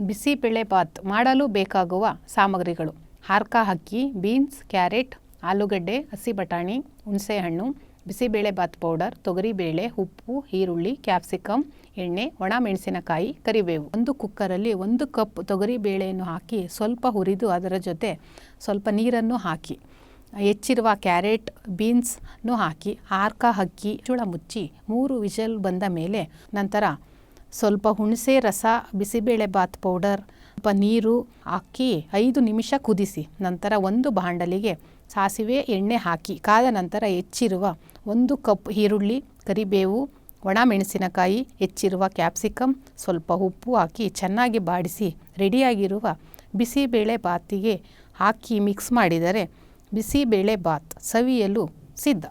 ಬಿಸಿಬೇಳೆ ಬಾತ್ ಮಾಡಲು ಬೇಕಾಗುವ ಸಾಮಗ್ರಿಗಳು. ಹಾರ್ಕ ಅಕ್ಕಿ, ಬೀನ್ಸ್, ಕ್ಯಾರೆಟ್, ಆಲೂಗಡ್ಡೆ, ಹಸಿ ಬಟಾಣಿ, ಹುಣಸೆಹಣ್ಣು ಬಿಸಿಬೇಳೆ ಬಾತ್ ಪೌಡರ್, ತೊಗರಿಬೇಳೆ, ಉಪ್ಪು, ಈರುಳ್ಳಿ ಕ್ಯಾಪ್ಸಿಕಮ್ ಎಣ್ಣೆ, ಒಣ ಮೆಣಸಿನಕಾಯಿ, ಕರಿಬೇವು. ಒಂದು ಕುಕ್ಕರಲ್ಲಿ ಒಂದು ಕಪ್ ತೊಗರಿಬೇಳೆಯನ್ನು ಹಾಕಿ ಸ್ವಲ್ಪ ಹುರಿದು ಅದರ ಜೊತೆ ಸ್ವಲ್ಪ ನೀರನ್ನು ಹಾಕಿ. ಹೆಚ್ಚಿರುವ ಕ್ಯಾರೆಟ್ ಬೀನ್ಸ್ನು ಹಾಕಿ, ಆರ್ಕ ಅಕ್ಕಿ ಚುಳ ಮುಚ್ಚಿ, ಮೂರು ವಿಷಲ್ ಬಂದ ಮೇಲೆ ನಂತರ ಸ್ವಲ್ಪ ಹುಣಸೆ ರಸ, ಬಿಸಿಬೇಳೆ ಬಾತ್ ಪೌಡರ್, ಸ್ವಲ್ಪ ನೀರು ಹಾಕಿ ಐದು ನಿಮಿಷ ಕುದಿಸಿ, ನಂತರ ಒಂದು ಬಾಂಡಲಿಗೆ ಸಾಸಿವೆ ಎಣ್ಣೆ ಹಾಕಿ, ಕಾದ ನಂತರ ಹೆಚ್ಚಿರುವ ಒಂದು ಕಪ್ ಈರುಳ್ಳಿ, ಕರಿಬೇವು, ಒಣ ಮೆಣಸಿನಕಾಯಿ, ಹೆಚ್ಚಿರುವ ಕ್ಯಾಪ್ಸಿಕಮ್ ಸ್ವಲ್ಪ ಉಪ್ಪು ಹಾಕಿ ಚೆನ್ನಾಗಿ ಬಾಡಿಸಿ, ರೆಡಿಯಾಗಿರುವ ಬಿಸಿಬೇಳೆ ಬಾತಿಗೆ ಹಾಕಿ ಮಿಕ್ಸ್ ಮಾಡಿದರೆ ಬಿಸಿಬೇಳೆ ಬಾತ್ ಸವಿಯಲು ಸಿದ್ಧ.